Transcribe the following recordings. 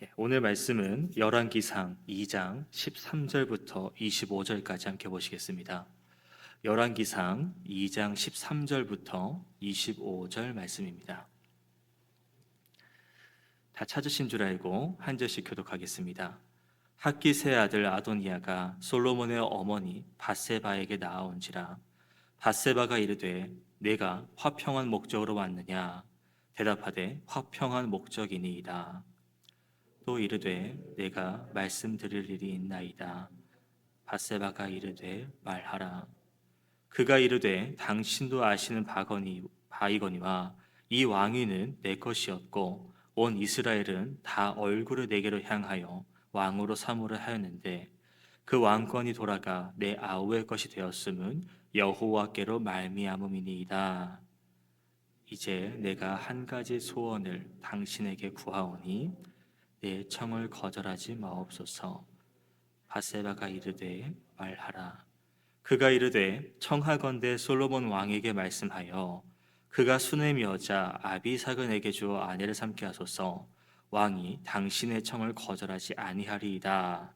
예, 오늘 말씀은 열왕기상 2장 13절부터 25절까지 함께 보시겠습니다. 열왕기상 2장 13절부터 25절 말씀입니다. 다 찾으신 줄 알고 한 절씩 교독하겠습니다. 학기세 아들 아도니아가 솔로몬의 어머니 바세바에게 나아온지라 바세바가 이르되 내가 화평한 목적으로 왔느냐 대답하되 화평한 목적이니이다. 또 이르되 내가 말씀드릴 일이 있나이다. 바세바가 이르되 말하라. 그가 이르되 당신도 아시는 바거니 바이거니와 이 왕위는 내 것이었고 온 이스라엘은 다 얼굴을 내게로 향하여 왕으로 삼으려 하였는데 그 왕권이 돌아가 내 아우의 것이 되었음은 여호와께로 말미암음이니이다. 이제 내가 한 가지 소원을 당신에게 구하오니 내 청을 거절하지 마옵소서. 바세바가 이르되 말하라. 그가 이르되 청하건대 솔로몬 왕에게 말씀하여 그가 수넴 여자 아비사근에게 주어 아내를 삼게 하소서. 왕이 당신의 청을 거절하지 아니하리이다.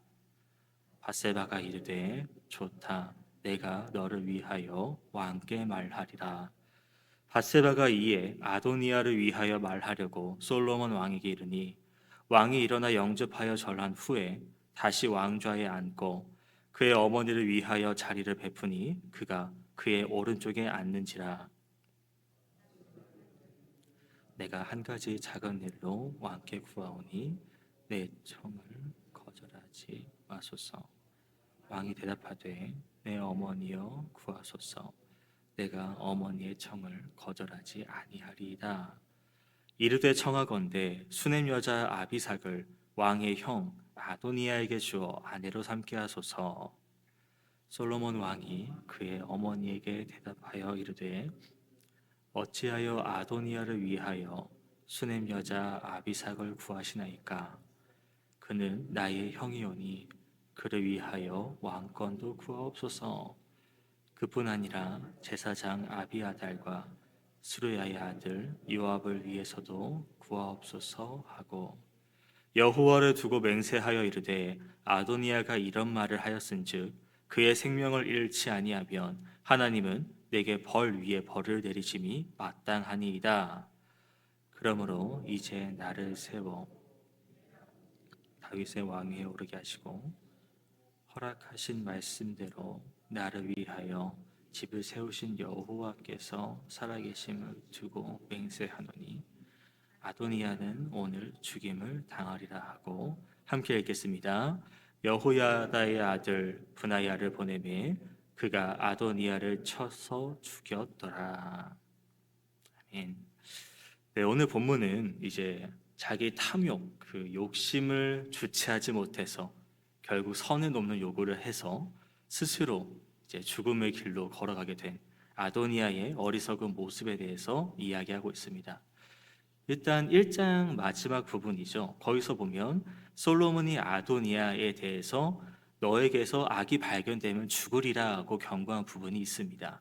바세바가 이르되 좋다. 내가 너를 위하여 왕께 말하리라. 바세바가 이에 아도니아를 위하여 말하려고 솔로몬 왕에게 이르니 왕이 일어나 영접하여 절한 후에 다시 왕좌에 앉고 그의 어머니를 위하여 자리를 베푸니 그가 그의 오른쪽에 앉는지라. 내가 한 가지 작은 일로 왕께 구하오니 내 청을 거절하지 마소서. 왕이 대답하되 내 어머니여 구하소서. 내가 어머니의 청을 거절하지 아니하리이다 이르되 청하건대 수넴 여자 아비삭을 왕의 형 아도니아에게 주어 아내로 삼게 하소서. 솔로몬 왕이 그의 어머니에게 대답하여 이르되 어찌하여 아도니아를 위하여 수넴 여자 아비삭을 구하시나이까? 그는 나의 형이오니 그를 위하여 왕권도 구하옵소서. 그뿐 아니라 제사장 아비아달과 수르야의 아들 요압을 위해서도 구하옵소서 하고 여호와를 두고 맹세하여 이르되 아도니아가 이런 말을 하였은즉 그의 생명을 잃지 아니하면 하나님은 내게 벌 위에 벌을 내리심이 마땅하니이다. 그러므로 이제 나를 세워 다윗의 왕위에 오르게 하시고 허락하신 말씀대로 나를 위하여 집을 세우신 여호와께서 살아계심을 두고 맹세하노니 아도니아는 오늘 죽임을 당하리라 하고 함께 읽겠습니다. 여호야다의 아들 분하야를 보내매 그가 아도니아를 쳐서 죽였더라. 아멘. 네, 오늘 본문은 이제 자기 탐욕, 그 욕심을 주체하지 못해서 결국 선을 넘는 요구를 해서 스스로 이제 죽음의 길로 걸어가게 된 아도니아의 어리석은 모습에 대해서 이야기하고 있습니다. 일단 1장 마지막 부분이죠. 거기서 보면 솔로몬이 아도니아에 대해서 너에게서 악이 발견되면 죽으리라고 경고한 부분이 있습니다.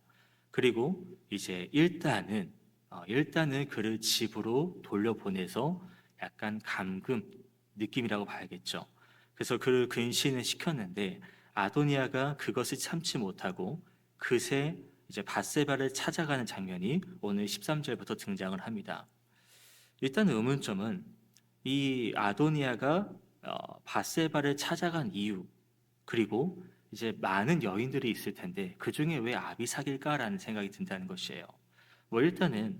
그리고 이제 일단은 어, 일단은 그를 집으로 돌려보내서 약간 감금 느낌이라고 봐야겠죠. 그래서 그를 근신을 시켰는데 아도니아가 그것을 참지 못하고 그새 이제 바세바를 찾아가는 장면이 오늘 13절부터 등장을 합니다. 일단 의문점은 이 아도니아가 어, 바세바를 찾아간 이유 그리고 이제 많은 여인들이 있을 텐데 그 중에 왜 아비삭일까라는 생각이 든다는 것이에요. 뭐 일단은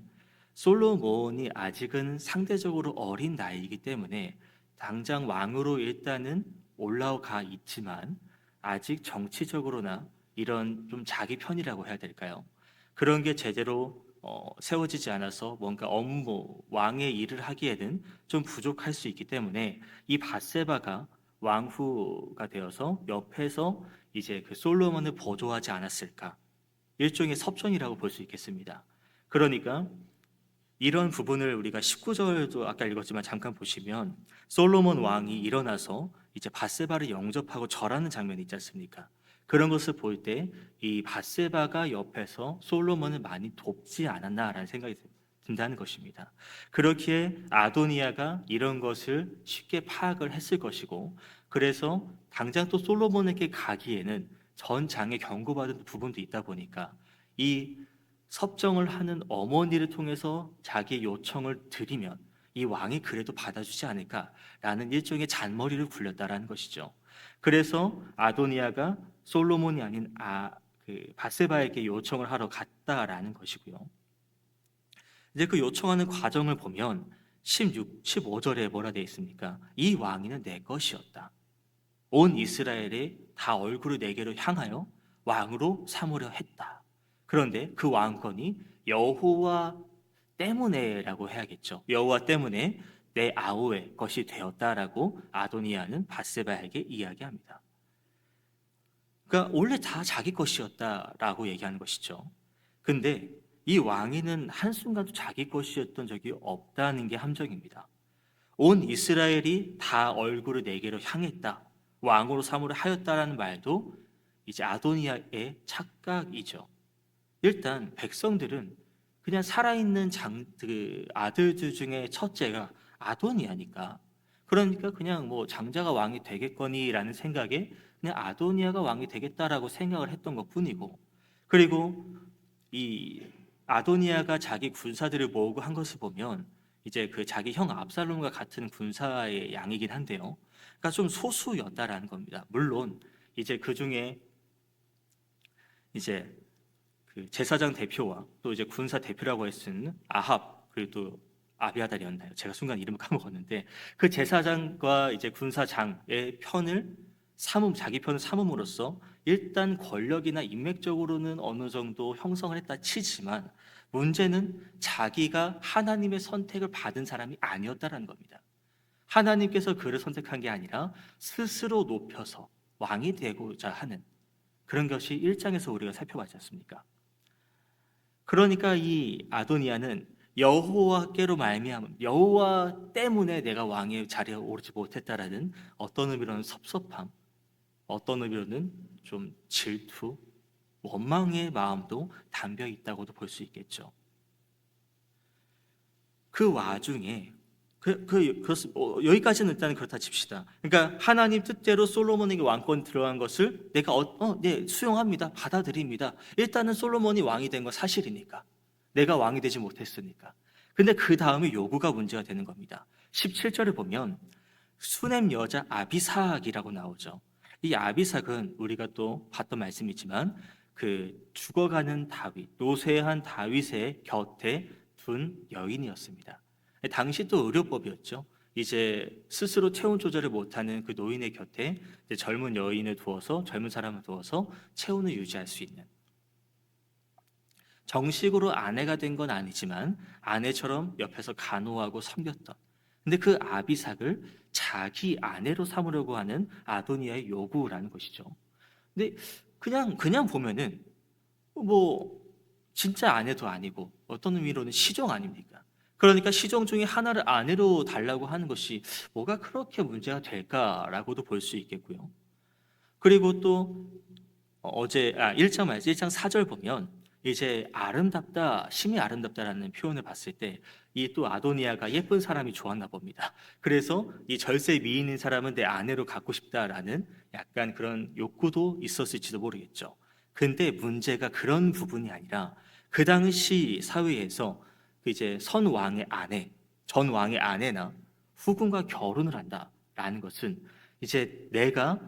솔로몬이 아직은 상대적으로 어린 나이이기 때문에 당장 왕으로 일단은 올라가 있지만 아직 정치적으로나 이런 좀 자기 편이라고 해야 될까요? 그런 게 제대로 어, 세워지지 않아서 뭔가 업무 왕의 일을 하기에는 좀 부족할 수 있기 때문에 이 바세바가 왕후가 되어서 옆에서 이제 그 솔로몬을 보조하지 않았을까 일종의 섭전이라고 볼 수 있겠습니다. 그러니까 이런 부분을 우리가 19절도 아까 읽었지만 잠깐 보시면 솔로몬 왕이 일어나서 이제 바세바를 영접하고 절하는 장면이 있지 않습니까? 그런 것을 볼 때 이 바세바가 옆에서 솔로몬을 많이 돕지 않았나라는 생각이 된다는 것입니다. 그렇기에 아도니아가 이런 것을 쉽게 파악을 했을 것이고 그래서 당장 또 솔로몬에게 가기에는 전 장에 경고받은 부분도 있다 보니까 이 섭정을 하는 어머니를 통해서 자기의 요청을 드리면 이 왕이 그래도 받아주지 않을까라는 일종의 잔머리를 굴렸다라는 것이죠. 그래서 아도니아가 솔로몬이 아닌 아, 그 바세바에게 요청을 하러 갔다라는 것이고요. 이제 그 요청하는 과정을 보면 16, 15절에 뭐라 되어 있습니까? 이 왕위는 내 것이었다. 온 이스라엘의 다 얼굴을 내게로 향하여 왕으로 삼으려 했다. 그런데 그 왕권이 여호와 때문에라고 해야겠죠. 여호와 때문에 내 아우의 것이 되었다라고 아도니아는 바세바에게 이야기합니다. 그러니까 원래 다 자기 것이었다라고 얘기하는 것이죠. 근데 이 왕위는 한순간도 자기 것이었던 적이 없다는 게 함정입니다. 온 이스라엘이 다 얼굴을 내게로 향했다. 왕으로 삼으려 하였다라는 말도 이제 아도니아의 착각이죠. 일단 백성들은 그냥 살아있는 장, 그 아들들 중에 첫째가 아도니아니까. 그러니까 그냥 뭐 장자가 왕이 되겠거니라는 생각에 그냥 아도니아가 왕이 되겠다라고 생각을 했던 것 뿐이고. 그리고 이 아도니아가 자기 군사들을 모으고 한 것을 보면 이제 그 자기 형 압살롬과 같은 군사의 양이긴 한데요. 그러니까 좀 소수였다라는 겁니다. 물론 이제 그 중에 이제 그 제사장 대표와 또 이제 군사 대표라고 했은 아합 그리고 또 아비아달이었나요? 제가 순간 이름을 까먹었는데 그 제사장과 이제 군사장의 편을 삼음 자기 편을 삼음으로써 일단 권력이나 인맥적으로는 어느 정도 형성을 했다 치지만 문제는 자기가 하나님의 선택을 받은 사람이 아니었다라는 겁니다. 하나님께서 그를 선택한 게 아니라 스스로 높여서 왕이 되고자 하는 그런 것이 1장에서 우리가 살펴봤지 않습니까? 그러니까 이 아도니아는 여호와께로 말미암음 여호와 때문에 내가 왕의 자리에 오르지 못했다라는 어떤 의미로는 섭섭함, 어떤 의미로는 좀 질투, 원망의 마음도 담겨 있다고도 볼 수 있겠죠. 그 와중에 그, 그, 그 어, 여기까지는 일단 그렇다 칩시다. 그러니까 하나님 뜻대로 솔로몬에게 왕권 들어간 것을 내가 어, 어, 네 수용합니다, 받아들입니다. 일단은 솔로몬이 왕이 된 건 사실이니까 내가 왕이 되지 못했으니까. 근데 그 다음에 요구가 문제가 되는 겁니다. 17절을 보면 수넴 여자 아비삭이라고 나오죠. 이 아비삭은 우리가 또 봤던 말씀이지만 그 죽어가는 다윗, 노쇠한 다윗의 곁에 둔 여인이었습니다. 당시 또 의료법이었죠. 이제 스스로 체온 조절을 못하는 그 노인의 곁에 젊은 여인을 두어서 젊은 사람을 두어서 체온을 유지할 수 있는 정식으로 아내가 된 건 아니지만 아내처럼 옆에서 간호하고 섬겼던 근데 그 아비삭을 자기 아내로 삼으려고 하는 아도니아의 요구라는 것이죠. 근데 그냥 그냥 보면은 뭐 진짜 아내도 아니고 어떤 의미로는 시종 아닙니까? 그러니까 시종 중에 하나를 아내로 달라고 하는 것이 뭐가 그렇게 문제가 될까라고도 볼 수 있겠고요. 그리고 또 어제 아 1장 말씀 1장 4절 보면 이제 아름답다, 심히 아름답다라는 표현을 봤을 때 이 또 아도니아가 예쁜 사람이 좋았나 봅니다. 그래서 이 절세 미인인 사람은 내 아내로 갖고 싶다라는 약간 그런 욕구도 있었을지도 모르겠죠. 근데 문제가 그런 부분이 아니라 그 당시 사회에서 이제 선 왕의 아내, 전 왕의 아내나 후궁과 결혼을 한다라는 것은 이제 내가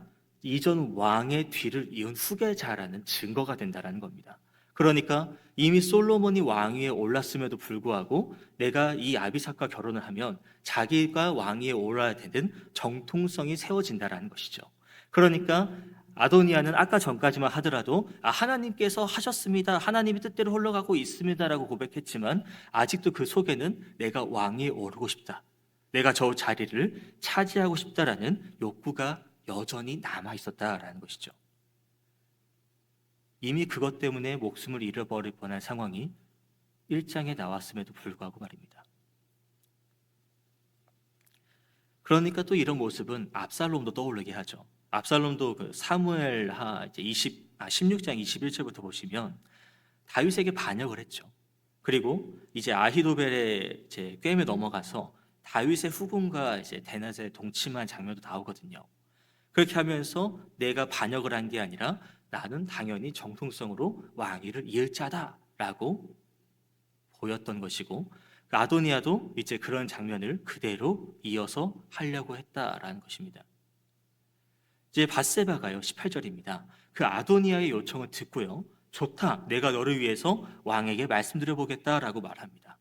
이전 왕의 뒤를 이은 후계자라는 증거가 된다라는 겁니다. 그러니까 이미 솔로몬이 왕위에 올랐음에도 불구하고 내가 이 아비삭과 결혼을 하면 자기가 왕위에 올라야 되는 정통성이 세워진다라는 것이죠. 그러니까 아도니아는 아까 전까지만 하더라도 아, 하나님께서 하셨습니다. 하나님의 뜻대로 흘러가고 있습니다라고 고백했지만 아직도 그 속에는 내가 왕위에 오르고 싶다. 내가 저 자리를 차지하고 싶다라는 욕구가 여전히 남아 있었다라는 것이죠. 이미 그것 때문에 목숨을 잃어버릴 뻔한 상황이 1장에 나왔음에도 불구하고 말입니다. 그러니까 또 이런 모습은 압살롬도 떠오르게 하죠. 압살롬도 그 사무엘하 이제 20, 아, 16장 21절부터 보시면 다윗에게 반역을 했죠. 그리고 이제 아히도벨의 이제 꿰매 넘어가서 다윗의 후궁과 이제 대낮에 동침한 장면도 나오거든요. 그렇게 하면서 내가 반역을 한 게 아니라 나는 당연히 정통성으로 왕위를 이을 자다라고 보였던 것이고 그 아도니아도 이제 그런 장면을 그대로 이어서 하려고 했다라는 것입니다. 이제 바세바가요 18절입니다. 그 아도니아의 요청을 듣고요. 좋다. 내가 너를 위해서 왕에게 말씀드려 보겠다라고 말합니다.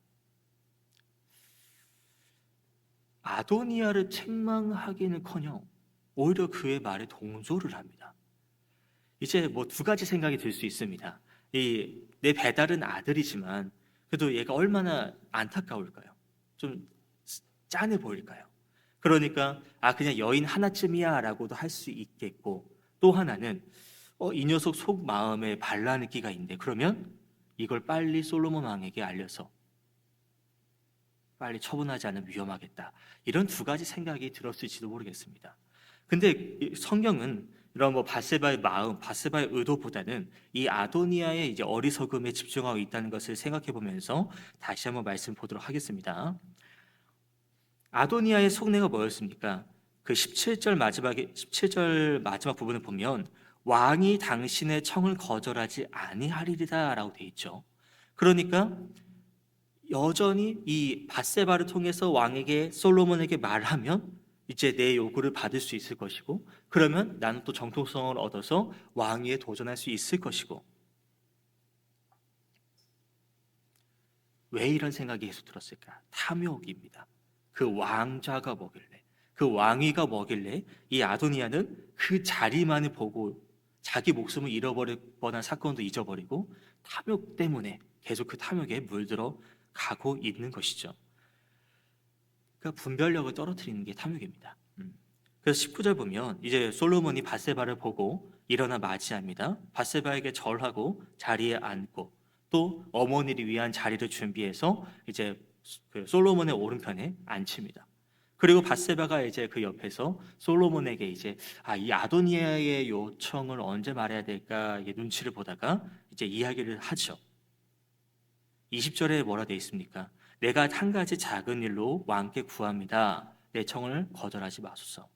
아도니아를 책망하기는커녕 오히려 그의 말에 동조를 합니다. 이제 뭐 두 가지 생각이 들 수 있습니다. 이 내 배달은 아들이지만 그래도 얘가 얼마나 안타까울까요? 좀 짠해 보일까요? 그러니까 아 그냥 여인 하나쯤이야라고도 할 수 있겠고 또 하나는 어, 이 녀석 속 마음에 반란의기가 있는데 그러면 이걸 빨리 솔로몬 왕에게 알려서 빨리 처분하지 않으면 위험하겠다. 이런 두 가지 생각이 들었을지도 모르겠습니다. 근데 성경은 이런 뭐 바세바의 마음, 바세바의 의도보다는 이 아도니아의 이제 어리석음에 집중하고 있다는 것을 생각해 보면서 다시 한번 말씀 보도록 하겠습니다. 아도니아의 속내가 뭐였습니까? 그 17절 마지막에 17절 마지막 부분을 보면 왕이 당신의 청을 거절하지 아니하리리다라고 돼 있죠. 그러니까 여전히 이 바세바를 통해서 왕에게 솔로몬에게 말하면 이제 내 요구를 받을 수 있을 것이고 그러면 나는 또 정통성을 얻어서 왕위에 도전할 수 있을 것이고 왜 이런 생각이 계속 들었을까? 탐욕입니다. 그 왕자가 뭐길래 그 왕위가 뭐길래 이 아도니아는 그 자리만을 보고 자기 목숨을 잃어버릴 뻔한 사건도 잊어버리고 탐욕 때문에 계속 그 탐욕에 물들어 가고 있는 것이죠. 그러니까 분별력을 떨어뜨리는 게 탐욕입니다. 음. 그래서 19절 보면 이제 솔로몬이 바세바를 보고 일어나 맞이합니다. 바세바에게 절하고 자리에 앉고 또 어머니를 위한 자리를 준비해서 이제 그 솔로몬의 오른편에 앉힙니다. 그리고 바세바가 이제 그 옆에서 솔로몬에게 이제 아, 이 아도니아의 요청을 언제 말해야 될까 눈치를 보다가 이제 이야기를 하죠. 20절에 뭐라 되어 있습니까? 내가 한 가지 작은 일로 왕께 구합니다. 내 청을 거절하지 마소서.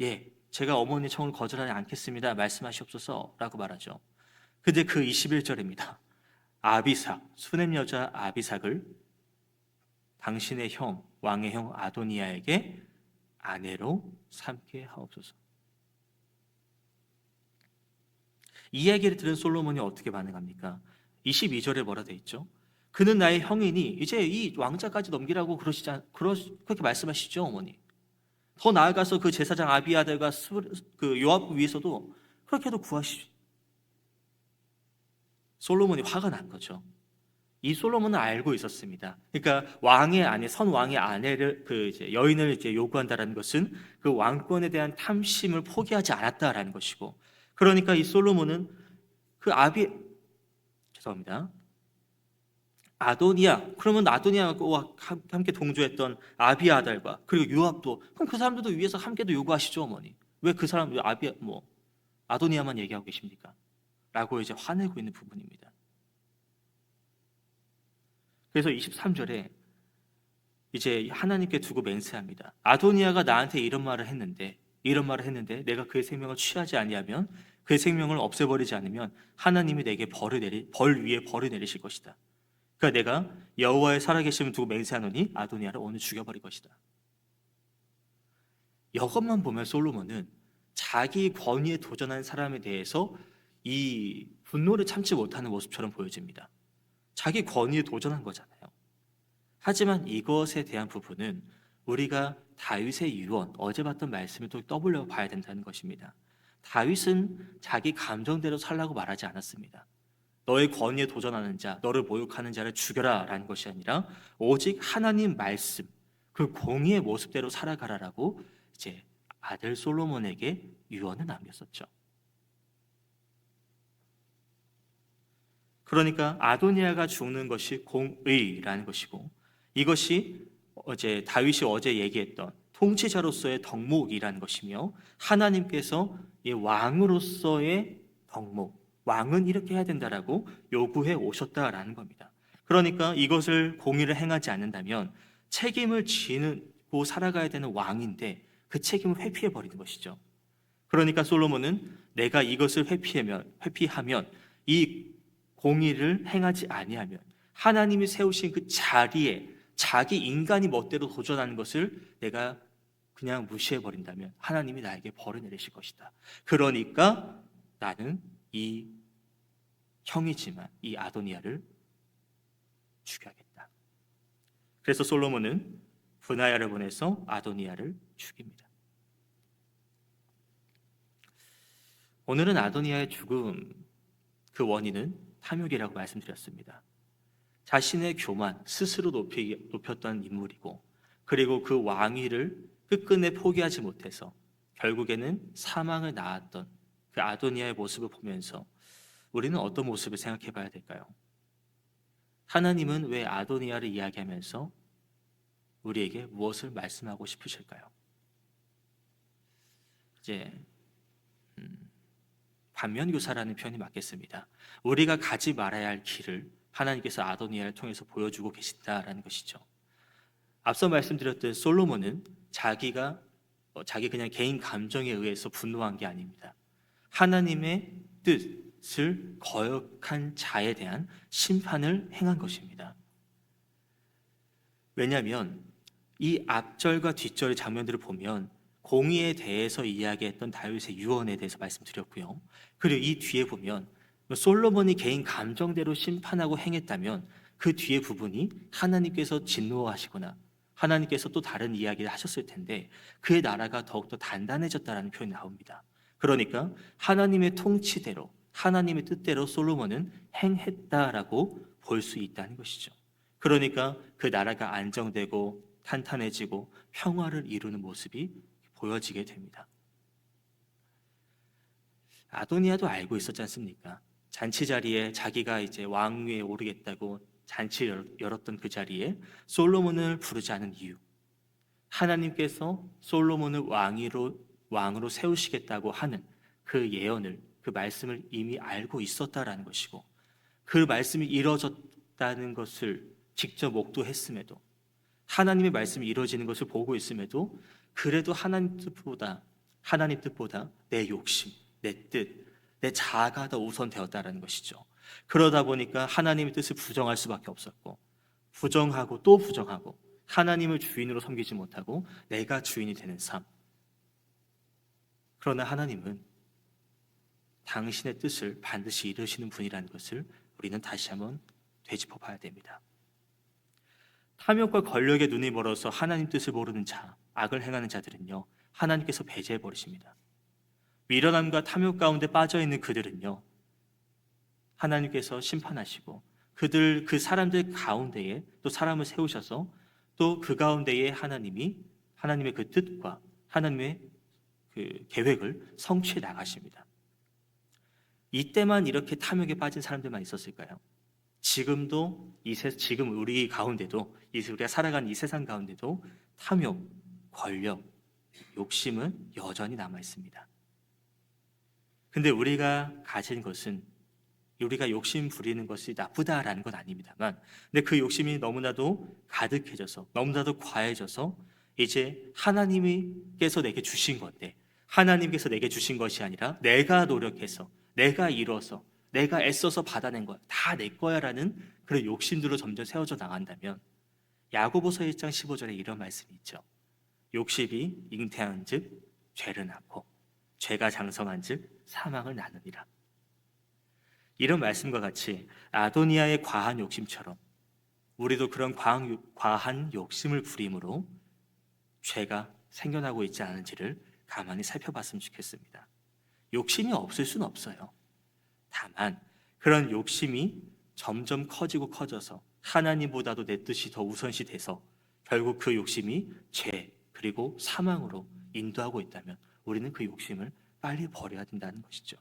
예, 제가 어머니 청을 거절하지 않겠습니다. 말씀하시옵소서라고 말하죠. 근데 그 21절입니다. 아비삭, 수냄 여자 아비삭을 당신의 형, 왕의 형 아도니아에게 아내로 삼게 하옵소서. 이 이야기를 들은 솔로몬이 어떻게 반응합니까? 22절에 뭐라 돼 있죠? 그는 나의 형이니 이제 이 왕자까지 넘기라고 그러시지 않, 그러, 그렇게 말씀하시죠, 어머니. 더 나아가서 그 제사장 아비아들과 그 요압 위에서도 그렇게도 구하시죠. 솔로몬이 화가 난 거죠. 이 솔로몬은 알고 있었습니다. 그러니까 왕의 아내, 선 왕의 아내를 그 이제 여인을 이제 요구한다라는 것은 그 왕권에 대한 탐심을 포기하지 않았다라는 것이고, 그러니까 이 솔로몬은 그 아비 죄송합니다. 아도니아 그러면 아도니아와 함께 동조했던 아비아달과 그리고 요압도 그럼 그 사람들도 위에서 함께도 요구하시죠 어머니 왜 그 사람 왜 아비 뭐 아도니아만 얘기하고 계십니까? 라고 이제 화내고 있는 부분입니다. 그래서 23절에 이제 하나님께 두고 맹세합니다. 아도니아가 나한테 이런 말을 했는데 이런 말을 했는데 내가 그의 생명을 취하지 아니하면 그의 생명을 없애버리지 않으면 하나님이 내게 벌을 내리 벌 위에 벌을 내리실 것이다. 그러니까 내가 여호와의 살아계심을 두고 맹세하노니 아도니아를 오늘 죽여버릴 것이다. 이것만 보면 솔로몬은 자기 권위에 도전한 사람에 대해서 이 분노를 참지 못하는 모습처럼 보여집니다. 자기 권위에 도전한 거잖아요. 하지만 이것에 대한 부분은 우리가 다윗의 유언, 어제 봤던 말씀을 또 떠올려 봐야 된다는 것입니다. 다윗은 자기 감정대로 살라고 말하지 않았습니다. 너의 권위에 도전하는 자, 너를 모욕하는 자를 죽여라 라는 것이 아니라 오직 하나님 말씀, 그 공의의 모습대로 살아가라라고 이제 아들 솔로몬에게 유언을 남겼었죠. 그러니까 아도니아가 죽는 것이 공의라는 것이고 이것이 어제 다윗이 어제 얘기했던 통치자로서의 덕목이라는 것이며 하나님께서 이 왕으로서의 덕목 왕은 이렇게 해야 된다라고 요구해 오셨다라는 겁니다. 그러니까 이것을 공의를 행하지 않는다면 책임을 지고 살아가야 되는 왕인데 그 책임을 회피해 버리는 것이죠. 그러니까 솔로몬은 내가 이것을 회피하면 회피하면 이 공의를 행하지 아니하면 하나님이 세우신 그 자리에 자기 인간이 멋대로 도전하는 것을 내가 그냥 무시해 버린다면 하나님이 나에게 벌을 내리실 것이다. 그러니까 나는 이 형이지만 이 아도니아를 죽여야겠다. 그래서 솔로몬은 분하야를 보내서 아도니아를 죽입니다. 오늘은 아도니아의 죽음 그 원인은 탐욕이라고 말씀드렸습니다. 자신의 교만 스스로 높이, 높였던 인물이고 그리고 그 왕위를 끝끝내 포기하지 못해서 결국에는 사망을 낳았던 그 아도니아의 모습을 보면서 우리는 어떤 모습을 생각해 봐야 될까요? 하나님은 왜 아도니아를 이야기하면서 우리에게 무엇을 말씀하고 싶으실까요? 이제 음, 반면교사라는 표현이 맞겠습니다. 우리가 가지 말아야 할 길을 하나님께서 아도니아를 통해서 보여주고 계신다라는 것이죠. 앞서 말씀드렸던 솔로몬은 자기가 어, 자기 그냥 개인 감정에 의해서 분노한 게 아닙니다. 하나님의 뜻을 거역한 자에 대한 심판을 행한 것입니다. 왜냐하면 이 앞절과 뒷절의 장면들을 보면 공의에 대해서 이야기했던 다윗의 유언에 대해서 말씀드렸고요. 그리고 이 뒤에 보면 솔로몬이 개인 감정대로 심판하고 행했다면 그 뒤에 부분이 하나님께서 진노하시거나 하나님께서 또 다른 이야기를 하셨을 텐데 그의 나라가 더욱더 단단해졌다라는 표현이 나옵니다. 그러니까 하나님의 통치대로 하나님의 뜻대로 솔로몬은 행했다라고 볼 수 있다는 것이죠. 그러니까 그 나라가 안정되고 탄탄해지고 평화를 이루는 모습이 보여지게 됩니다. 아도니아도 알고 있었지 않습니까? 잔치 자리에 자기가 이제 왕위에 오르겠다고 잔치를 열었던 그 자리에 솔로몬을 부르지 않은 이유. 하나님께서 솔로몬을 왕위로 왕으로 세우시겠다고 하는 그 예언을 그 말씀을 이미 알고 있었다라는 것이고 그 말씀이 이루어졌다는 것을 직접 목도했음에도 하나님의 말씀이 이루어지는 것을 보고 있음에도 그래도 하나님 뜻보다 하나님 뜻보다 내 욕심, 내 뜻, 내 자아가 더 우선되었다라는 것이죠. 그러다 보니까 하나님의 뜻을 부정할 수밖에 없었고 부정하고 또 부정하고 하나님을 주인으로 섬기지 못하고 내가 주인이 되는 삶. 그러나 하나님은 당신의 뜻을 반드시 이루시는 분이라는 것을 우리는 다시 한번 되짚어 봐야 됩니다. 탐욕과 권력에 눈이 멀어서 하나님 뜻을 모르는 자, 악을 행하는 자들은요, 하나님께서 배제해 버리십니다. 미련함과 탐욕 가운데 빠져 있는 그들은요, 하나님께서 심판하시고 그들 그 사람들 가운데에 또 사람을 세우셔서 또 그 가운데에 하나님이 하나님의 그 뜻과 하나님의 그 계획을 성취해 나가십니다. 이때만 이렇게 탐욕에 빠진 사람들만 있었을까요? 지금도 이 세, 지금 우리 가운데도 이 우리가 살아가는 이 세상 가운데도 탐욕, 권력, 욕심은 여전히 남아 있습니다. 근데 우리가 가진 것은 우리가 욕심 부리는 것이 나쁘다라는 건 아닙니다만, 근데 그 욕심이 너무나도 가득해져서 너무나도 과해져서 이제 하나님께서 내게 주신 건데 하나님께서 내게 주신 것이 아니라 내가 노력해서 내가 이뤄서 내가 애써서 받아낸 거야 다 내 거야라는 그런 욕심들로 점점 세워져 나간다면 야고보서 1장 15절에 이런 말씀이 있죠. 욕심이 잉태한즉 죄를 낳고 죄가 장성한즉 사망을 낳느니라. 이런 말씀과 같이 아도니아의 과한 욕심처럼 우리도 그런 과한 욕심을 부림으로 죄가 생겨나고 있지 않은지를 가만히 살펴봤으면 좋겠습니다. 욕심이 없을 수는 없어요. 다만 그런 욕심이 점점 커지고 커져서 하나님보다도 내 뜻이 더 우선시 돼서 결국 그 욕심이 죄 그리고 사망으로 인도하고 있다면 우리는 그 욕심을 빨리 버려야 된다는 것이죠.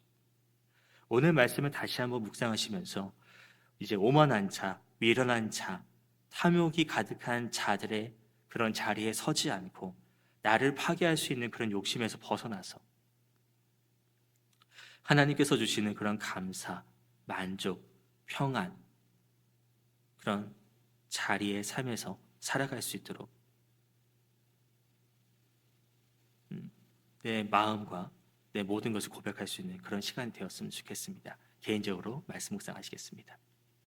오늘 말씀을 다시 한번 묵상하시면서 이제 오만한 자, 미련한 자, 탐욕이 가득한 자들의 그런 자리에 서지 않고 나를 파괴할 수 있는 그런 욕심에서 벗어나서 하나님께서 주시는 그런 감사, 만족, 평안, 그런 자리의 삶에서 살아갈 수 있도록 음, 내 마음과 내 모든 것을 고백할 수 있는 그런 시간이 되었으면 좋겠습니다. 개인적으로 말씀 묵상하시겠습니다.